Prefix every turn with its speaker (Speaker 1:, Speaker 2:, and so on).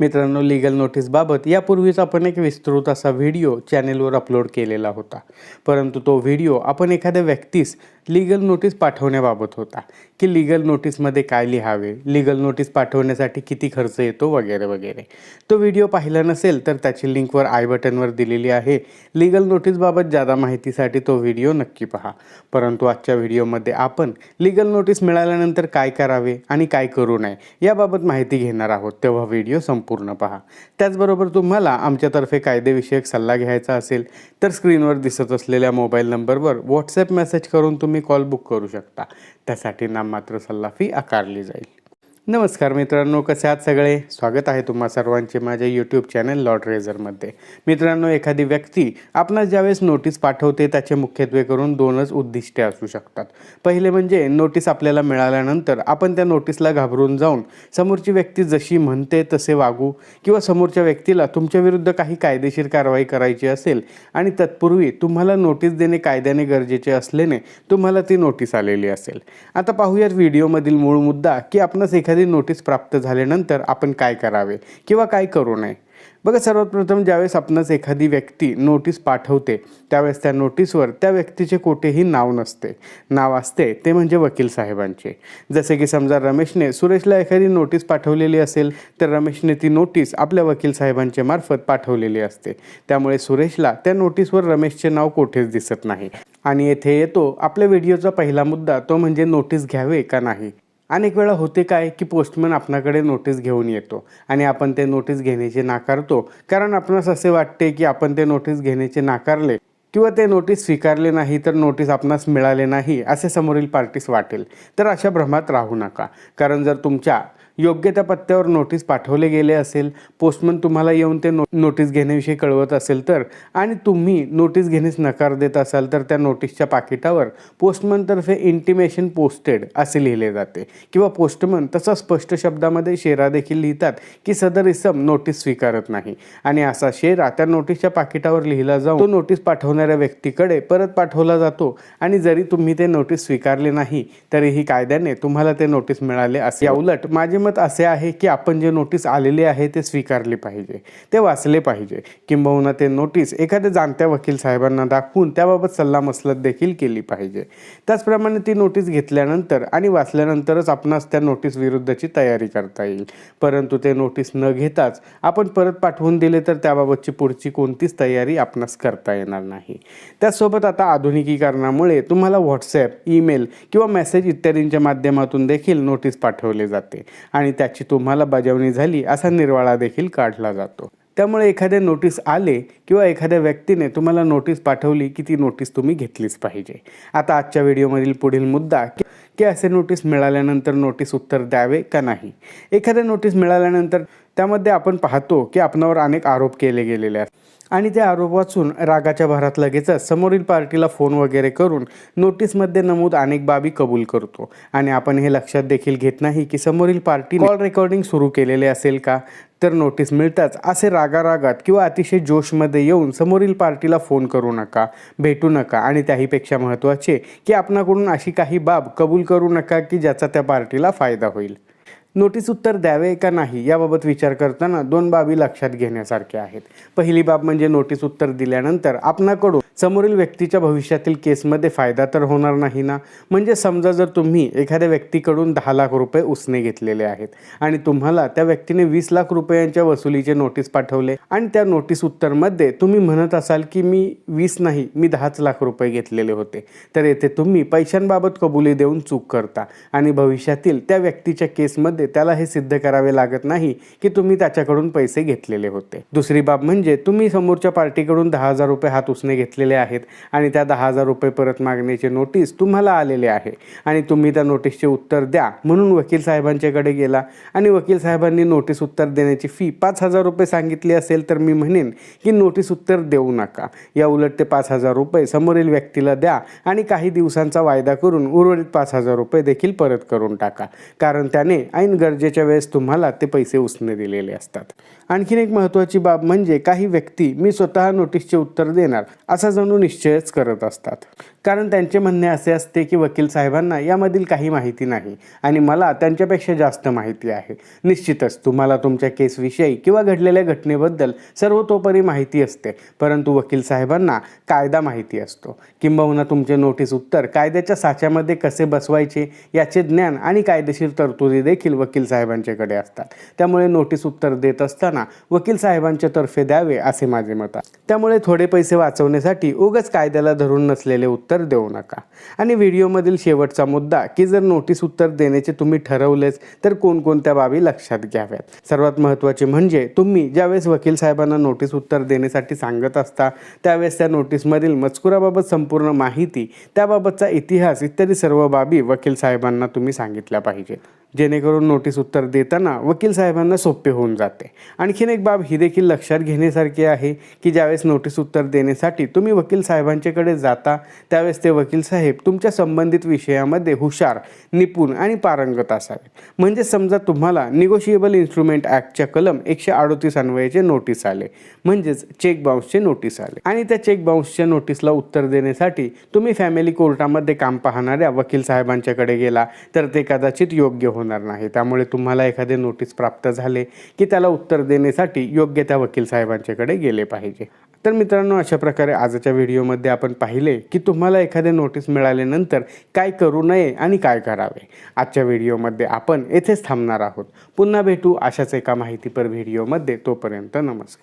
Speaker 1: मित्रांनो लिगल नोटीसबाबत यापूर्वीच आपण एक विस्तृत असा व्हिडिओ चॅनेलवर अपलोड केलेला होता. परंतु तो व्हिडिओ आपण एखाद्या व्यक्तीस लिगल नोटीस पाठवण्याबाबत होता. की लिगल नोटीसमध्ये काय लिहावे? लिगल नोटीस पाठवण्यासाठी किती खर्च येतो? वगैरे वगैरे. तो व्हिडिओ पाहिला नसेल तर त्याची लिंकवर आय बटनवर दिलेली आहे. लिगल नोटीसबाबत जादा माहितीसाठी तो व्हिडिओ नक्की पहा. परंतु आजच्या व्हिडिओमध्ये आपण लिगल नोटीस मिळाल्यानंतर काय करावे आणि काय करू नये याबाबत माहिती घेणार आहोत. तेव्हा व्हिडिओ संप. पूर्ण पहा. त्याचबरोबर तुम्हाला आमच्यातर्फे कायदेविषयक सल्ला घ्यायचा असेल तर स्क्रीनवर दिसत असलेल्या मोबाईल नंबरवर व्हॉट्सॲप मेसेज करून तुम्ही कॉल बुक करू शकता. त्यासाठी नाममात्र सल्ला फी आकारली जाईल. नमस्कार मित्रांनो कसे आहात सगळे? स्वागत आहे तुम्हा सर्वांचे माझ्या यूट्यूब चॅनल लॉर्ड रेझरमध्ये मित्रांनो एखादी व्यक्ती आपणास ज्यावेळेस नोटीस पाठवते त्याचे मुख्यत्वे करून दोनच उद्दिष्टे असू शकतात. पहिले म्हणजे नोटीस आपल्याला मिळाल्यानंतर आपण त्या नोटीसला घाबरून जाऊन समोरची व्यक्ती जशी म्हणते तसे वागू किंवा समोरच्या व्यक्तीला तुमच्या विरुद्ध काही कायदेशीर कारवाई करायची असेल आणि तत्पूर्वी तुम्हाला नोटीस देणे कायद्याने गरजेचे असल्याने तुम्हाला ती नोटीस आलेली असेल. आता पाहूयात व्हिडिओमधील मूळ मुद्दा की आपणास एखादी एखादी नोटीस प्राप्त झाल्यानंतर आपण काय करावे किंवा काय करू नये? बघा सर्वात प्रथम ज्यावेळेस आपणच एखादी व्यक्ती नोटीस पाठवते त्यावेळेस त्या नोटीसवर त्या व्यक्तीचे कोठेही नाव नसते. नाव असते ते म्हणजे वकील साहेबांचे. जसे की समजा रमेशने सुरेशला एखादी नोटीस पाठवलेली असेल तर रमेशने ती नोटीस आपल्या वकील साहेबांच्या मार्फत पाठवलेली असते. त्यामुळे सुरेशला त्या नोटीसवर रमेशचे नाव कोठेच दिसत नाही. आणि येथे येतो आपल्या व्हिडिओचा पहिला मुद्दा तो म्हणजे नोटीस घ्यावे का नाही? अनेक वेळा होते काय की पोस्टमन आपणाकडे नोटीस घेऊन येतो आणि आपण ते नोटीस घेण्याचे नाकारतो. कारण आपणास असे वाटते की आपण ते नोटीस घेण्याचे नाकारले किंवा ते नोटीस स्वीकारले नाही तर नोटीस आपणास मिळाले नाही असे समोरील पार्टीस वाटेल. तर अशा भ्रमात राहू नका. कारण जर तुमच्या योग्य त्या पत्त्यावर नोटीस पाठवले गेले असेल पोस्टमन तुम्हाला येऊन ते नो नोटीस घेण्याविषयी कळवत असेल तर आणि तुम्ही नोटीस घेण्यास नकार देत असाल तर त्या नोटीसच्या पाकिटावर पोस्टमनतर्फे इंटिमेशन पोस्टेड असे लिहिले जाते. किंवा पोस्टमन तसा स्पष्ट शब्दामध्ये शेरा देखील लिहितात की सदर इसम नोटीस स्वीकारत नाही. आणि असा शेरा त्या नोटीसच्या पाकिटावर लिहिला जाऊन तो नोटीस पाठवणाऱ्या व्यक्तीकडे परत पाठवला जातो. आणि जरी तुम्ही ते नोटीस स्वीकारले नाही तरीही कायद्याने तुम्हाला ते नोटीस मिळाले असे. या उलट माझे मत असे आहे की आपण जे नोटीस आलेले आहे ते स्वीकारले पाहिजे ते वाचले पाहिजे. किंबहुना ते नोटीस एखाद्या जाणत्या वकील साहेबांना दाखवून त्याबाबत सल्लामसलत देखील केली पाहिजे. त्याचप्रमाणे ती नोटीस घेतल्यानंतर आणि वाचल्यानंतरच आपणास त्या नोटीस विरुद्धची तयारी करता येईल. परंतु ते नोटीस न घेताच आपण परत पाठवून दिले तर त्याबाबतची पुढची कोणतीच तयारी आपणास करता येणार नाही. त्याचसोबत आता आधुनिकीकरणामुळे तुम्हाला व्हॉट्सॲप ईमेल किंवा मेसेज इत्यादींच्या माध्यमातून देखील नोटीस पाठवले जाते. आणि त्याची तुम्हाला बजावणी झाली असा निर्वाळा देखील काढला जातो. त्यामुळे एखाद्या नोटीस आले किंवा एखाद्या व्यक्तीने तुम्हाला नोटीस पाठवली की ती नोटीस तुम्ही घेतलीच पाहिजे. आता आजच्या व्हिडिओमधील पुढील मुद्दा की असे नोटीस मिळाल्यानंतर नोटीस उत्तर द्यावे का नाही? एखाद्या नोटीस मिळाल्यानंतर त्यामध्ये आपण पाहतो की आपणावर अनेक आरोप केले गेलेले आहेत. आणि ते आरोप वाचून रागाच्या भरात लगेचच समोरील पार्टीला फोन वगैरे करून नोटीसमध्ये नमूद अनेक बाबी कबूल करतो. आणि आपण हे लक्षात देखील घेत नाही की समोरील पार्टी कॉल रेकॉर्डिंग सुरू केलेले असेल का? तर नोटीस मिळताच असे रागारागात किंवा अतिशय जोशमध्ये येऊन समोरील पार्टीला फोन करू नका भेटू नका आणि त्याहीपेक्षा महत्त्वाचे की आपणाकडून अशी काही बाब कबूल करू नका की ज्याचा त्या पार्टीला फायदा होईल. नोटीस उत्तर द्यावे का नाही याबाबत विचार करताना दोन बाबी लक्षात घेण्यासारख्या आहेत. पहिली बाब म्हणजे नोटीस उत्तर दिल्यानंतर आपणाकडून समोरील व्यक्तीच्या भविष्यातील केसमध्ये फायदा तर होणार नाही ना? म्हणजे समजा जर तुम्ही एखाद्या व्यक्तीकडून दहा लाख रुपये उसने घेतलेले आहेत आणि तुम्हाला त्या व्यक्तीने वीस लाख रुपयांच्या वसुलीचे नोटीस पाठवले आणि त्या नोटीस उत्तरमध्ये तुम्ही म्हणत असाल की मी वीस नाही मी दहाच लाख रुपये घेतलेले होते तर येथे तुम्ही पैशांबाबत कबुली देऊन चूक करता आणि भविष्यातील त्या व्यक्तीच्या केसमध्ये त्याला हे सिद्ध करावे लागत नाही की तुम्ही त्याच्याकडून पैसे घेतलेले होते. दुसरी बाब म्हणजे तुम्ही समोरच्या पार्टीकडून दहा हजार रुपये हात उसने घेतलेले आहेत आणि त्या दहा हजार रुपये परत मागण्याचे नोटीस तुम्हाला आलेले आहे आणि तुम्ही त्या नोटीसचे उत्तर द्या. म्हणून वकील साहेबांच्याकडे गेला आणि वकील साहेबांनी नोटीस उत्तर देण्याची फी पाच हजार रुपये सांगितली असेल तर मी म्हणेन की नोटीस उत्तर देऊ नका. या उलट ते पाच हजार रुपये समोरील व्यक्तीला द्या आणि काही दिवसांचा वायदा करून उर्वरित पाच हजार रुपये देखील परत करून टाका. कारण त्याने ऐन ऐन गरजेच्या वेळेस तुम्हाला ते पैसे उसने दिलेले असतात. आणखीन एक महत्त्वाची बाब म्हणजे काही व्यक्ती मी स्वतः नोटीसचे उत्तर देणार असा जणू निश्चयच करत असतात. कारण त्यांचे म्हणणे असे असते की वकील साहेबांना यामधील काही माहिती नाही आणि मला त्यांच्यापेक्षा जास्त माहिती आहे. निश्चितच तुम्हाला तुमच्या केसविषयी किंवा घडलेल्या घटनेबद्दल सर्वतोपरी माहिती असते. परंतु वकील साहेबांना कायदा माहिती असतो. किंबहुना तुमचे नोटीस उत्तर कायद्याच्या साच्यामध्ये कसे बसवायचे याचे ज्ञान आणि कायदेशीर तरतुदी देखील वकील साहेबांच्याकडे असतात. त्यामुळे नोटीस उत्तर देत असताना वकील साहेबांच्या तर्फे द्यावे असे माझे मत आहे. त्यामुळे थोडे पैसे वाचवण्यासाठी उगच कायद्याला धरून नसलेले उत्तर देऊ नका. आणि व्हिडिओमधील शेवटचा मुद्दा की जर नोटीस उत्तर देण्याचे तुम्ही ठरवलेच तर कोणकोणत्या बाबी लक्षात घ्याव्यात? सर्वात महत्त्वाचे म्हणजे तुम्ही ज्यावेळेस वकील साहेबांना नोटीस उत्तर देण्यासाठी सांगत असता त्यावेळेस त्या नोटीसमधील मजकुराबाबत संपूर्ण माहिती त्याबाबतचा इतिहास इत्यादी सर्व बाबी वकील साहेबांना तुम्ही सांगितल्या पाहिजेत. जेणेकरून नोटीस उत्तर देताना वकील साहेबांना सोपे होऊन जाते. आणखीन एक बाब ही देखील लक्षात घेण्यासारखी आहे की ज्यावेळेस नोटीस उत्तर देण्यासाठी तुम्ही वकील साहेबांच्याकडे जाता त्यावेळेस ते वकील साहेब तुमच्या संबंधित विषयामध्ये हुशार निपुण आणि पारंगत असावे. म्हणजे समजा तुम्हाला निगोशिएबल इन्स्ट्रुमेंट ॲक्टच्या कलम एकशे अडोतीस अन्वयाचे नोटीस आले. म्हणजेच चेक बाउन्सचे नोटीस आले. आणि त्या चेक बाउन्सच्या नोटीसला उत्तर देण्यासाठी तुम्ही फॅमिली कोर्टामध्ये काम पाहणाऱ्या वकील साहेबांच्याकडे गेला तर ते कदाचित योग्य होणार नाही. त्यामुळे तुम्हाला एखादे नोटीस प्राप्त झाले की त्याला उत्तर देण्यासाठी योग्य त्या वकील साहेबांच्याकडे गेले पाहिजे. तर मित्रांनो अशा प्रकारे आजच्या व्हिडिओमध्ये आपण पाहिले की तुम्हाला एखादे नोटीस मिळाल्यानंतर काय करू नये आणि काय करावे. आजच्या व्हिडिओमध्ये आपण येथेच थांबणार आहोत. पुन्हा भेटू अशाच एका माहितीपर व्हिडिओमध्ये. तोपर्यंत नमस्कार.